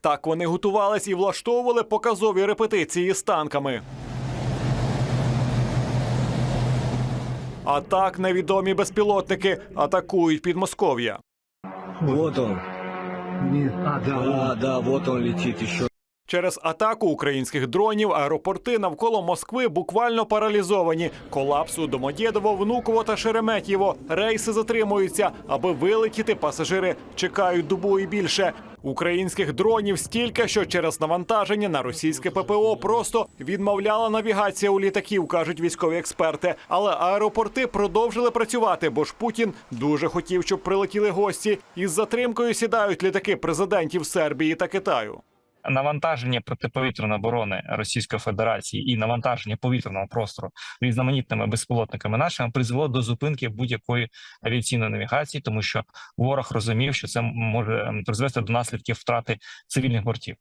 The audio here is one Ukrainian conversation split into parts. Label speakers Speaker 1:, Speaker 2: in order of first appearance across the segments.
Speaker 1: Так вони готувались і влаштовували показові репетиції з танками. А так невідомі безпілотники атакують Підмосков'я.
Speaker 2: Вот он.
Speaker 3: А, да.
Speaker 2: Да, да, вот он летит еще.
Speaker 1: Через атаку українських дронів аеропорти навколо Москви буквально паралізовані. Колапс у Домодєдово, Внуково та Шереметьєво. Рейси затримуються, аби вилетіти. Пасажири чекають добу і більше. Українських дронів стільки, що через навантаження на російське ППО просто відмовляла навігація у літаків, кажуть військові експерти. Але аеропорти продовжили працювати, бо ж Путін дуже хотів, щоб прилетіли гості. Із затримкою сідають літаки президентів Сербії та Китаю.
Speaker 4: Навантаження протиповітряної оборони Російської Федерації і навантаження повітряного простору різноманітними безпілотниками нашими призвело до зупинки будь-якої авіаційної навігації, тому що ворог розумів, що це може призвести до наслідків втрати цивільних бортів.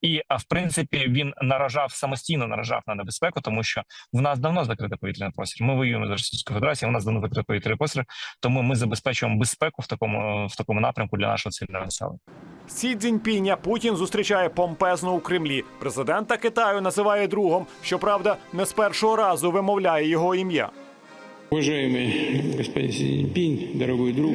Speaker 4: І а в принципі він наражав самостійно наражав на небезпеку, тому що в нас давно закритий повітряний простір. Ми воюємо з Російською Федерацією. У нас давно закритий повітряний простір, тому ми забезпечуємо безпеку в такому в такому напрямку для нашого цивільного населення.
Speaker 1: Сі Цзіньпіня Путін зустрічає помпезно у Кремлі. Президента Китаю називає другом. Щоправда, не з першого разу вимовляє його ім'я.
Speaker 5: Уважаемый господин Си Цзиньпинь, дорогой друг,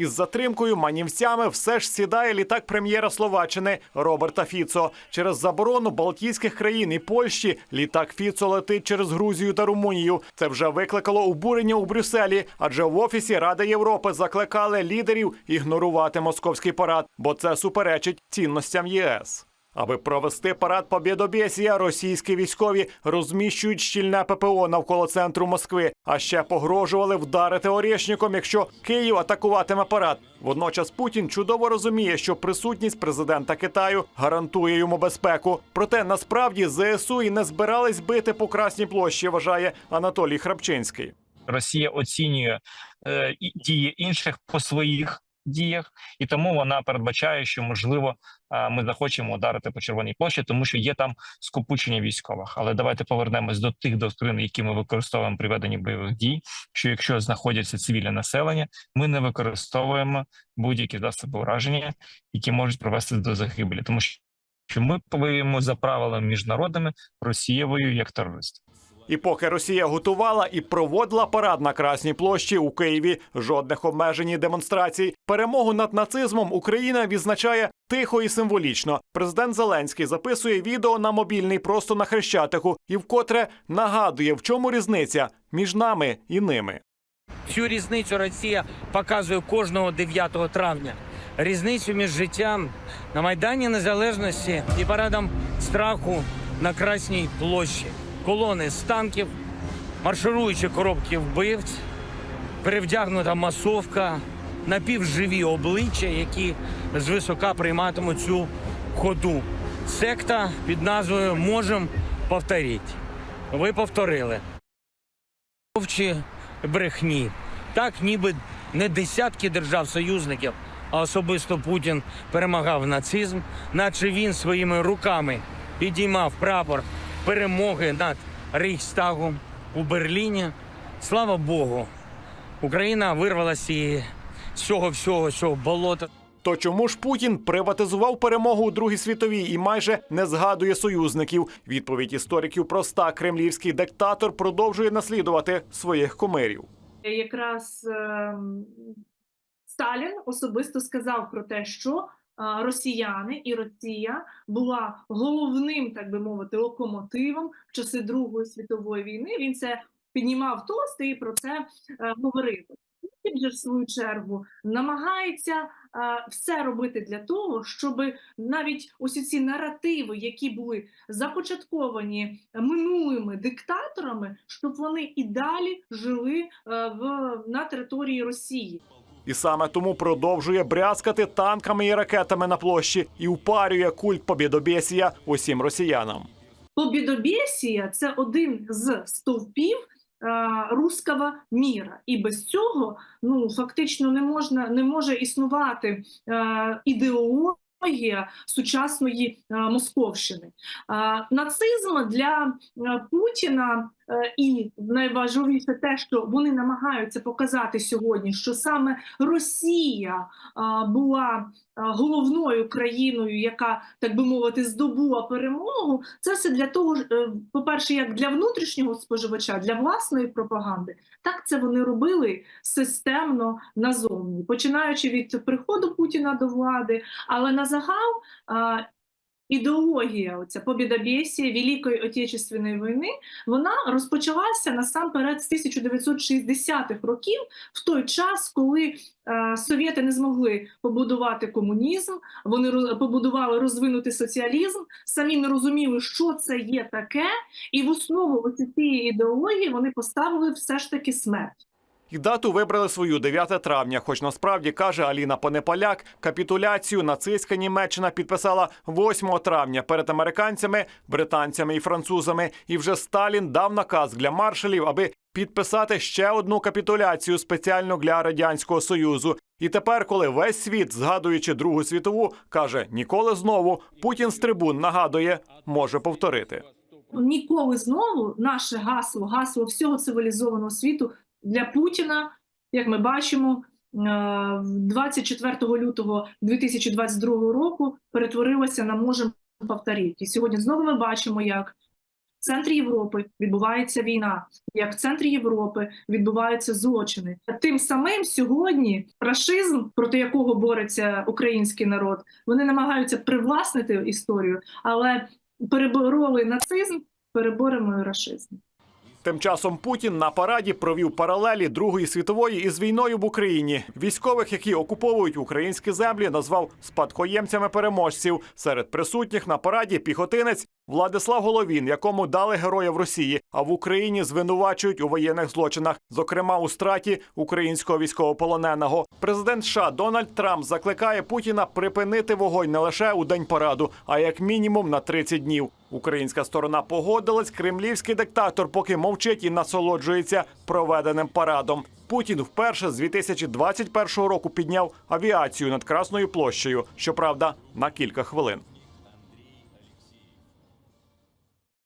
Speaker 1: Із затримкою манівцями все ж сідає літак прем'єра Словаччини Роберта Фіцо. Через заборону Балтійських країн і Польщі літак Фіцо летить через Грузію та Румунію. Це вже викликало обурення у Брюсселі, адже в офісі Ради Європи закликали лідерів ігнорувати московський парад, бо це суперечить цінностям ЄС. Аби провести парад Побєдобєсія, російські військові розміщують щільне ППО навколо центру Москви, а ще погрожували вдарити Орєшніком, якщо Київ атакуватиме парад. Водночас Путін чудово розуміє, що присутність президента Китаю гарантує йому безпеку. Проте насправді ЗСУ і не збирались бити по Красній площі, вважає Анатолій Храпчинський.
Speaker 4: Росія оцінює е, дії інших по своїх діях, і тому вона передбачає, що можливо е, ми захочемо ударити по червоній площі, тому що є там скупучення військових. Але давайте повернемось до тих доктрин, які ми використовуємо при веденні бойових дій. Що якщо знаходяться цивільне населення, ми не використовуємо будь-які засоби ураження, які можуть привести до загибелі, тому що. Ми воюємо за правилами міжнародними, Росія воює як терорист.
Speaker 1: І поки Росія готувала і проводила парад на Красній площі у Києві, жодних обмежень і демонстрацій. Перемогу над нацизмом Україна відзначає тихо і символічно. Президент Зеленський записує відео на мобільний просто на хрещатику і вкотре нагадує, в чому різниця між нами і ними.
Speaker 6: Цю різницю Росія показує кожного 9 травня. Різницю між життям на Майдані Незалежності і парадом страху на Красній площі. Колони з танків, маршируючі коробки вбивць, перевдягнута масовка, напівживі обличчя, які звисока прийматимуть цю ходу. Секта під назвою Можем повторити. Ви повторили. Вовчі брехні. Так, ніби не десятки держав-союзників, а особисто Путін перемагав нацизм, наче він своїми руками підіймав прапор перемоги над Рейхстагом у Берліні. Слава Богу, Україна вирвалася і з цього всього цього болота.
Speaker 1: То чому ж Путін приватизував перемогу у Другій світовій і майже не згадує союзників? Відповідь істориків проста. Кремлівський диктатор продовжує наслідувати своїх кумирів.
Speaker 7: якраз ем, Сталін особисто сказав про те, що е, росіяни і Росія була головним, так би мовити, локомотивом в часи Другої світової війни. Він це піднімав тост і про це е, говорив. Він же в свою чергу намагається е, все робити для того, щоб навіть усі ці наративи, які були започатковані минулими диктаторами, щоб вони і далі жили е, в на території Росії.
Speaker 1: І саме тому продовжує брязкати танками і ракетами на площі і упарює культ побідобєсія усім росіянам.
Speaker 7: Побідобєсія – це один з стовпів е, руского міра, і без цього ну фактично не можна не може існувати е, ідеологія сучасної е, Московщини. Е, нацизм для е, Путіна І найважливіше те, що вони намагаються показати сьогодні, що саме Росія була головною країною, яка так би мовити здобула перемогу. Це все для того, е, по-перше, як для внутрішнього споживача, для власної пропаганди. Так це вони робили системно назовні, починаючи від приходу Путіна до влади, але на загал. Ідеологія, оця побідобєсія Великої Отечественної війни, вона розпочалася насамперед з 1960-х років, в той час, коли е, совєти не змогли побудувати комунізм, вони роз- побудували розвинутий соціалізм, самі не розуміли, що це є таке, і в основу цієї ідеології вони поставили все ж таки смерть.
Speaker 1: І дату вибрали свою 9 травня. Хоч насправді каже Аліна Понеполяк, капітуляцію нацистська Німеччина підписала 8 травня перед американцями, британцями і французами. І вже Сталін дав наказ для маршалів, аби підписати ще одну капітуляцію спеціально для радянського союзу. І тепер, коли весь світ, згадуючи Другу світову, каже ніколи знову, Путін з трибун нагадує, може повторити.
Speaker 7: ніколи знову наше гасло, гасло всього цивілізованого світу для Путіна, як ми бачимо, е, 24 лютого 2022 року перетворилося на можемо повторити. І сьогодні знову ми бачимо, як в центрі Європи відбувається війна, як в центрі Європи відбуваються злочини. Тим самим сьогодні рашизм, проти якого бореться український народ, вони намагаються привласнити історію, але перебороли нацизм, переборемо і рашизм.
Speaker 1: Тим часом Путін на параді провів паралелі Другої світової із війною в Україні. Військових, які окуповують українські землі, назвав спадкоємцями переможців. Серед присутніх на параді піхотинець Владислав Головін, якому дали героя в Росії, а в Україні звинувачують у воєнних злочинах, зокрема у страті українського військовополоненого. Президент США Дональд Трамп закликає Путіна припинити вогонь не лише у день параду, а як мінімум на 30 днів. Українська сторона погодилась. Кремлівський диктатор поки мовчить і насолоджується проведеним парадом. Путін вперше з 2021 року підняв авіацію над Красною площею. Щоправда, на кілька хвилин.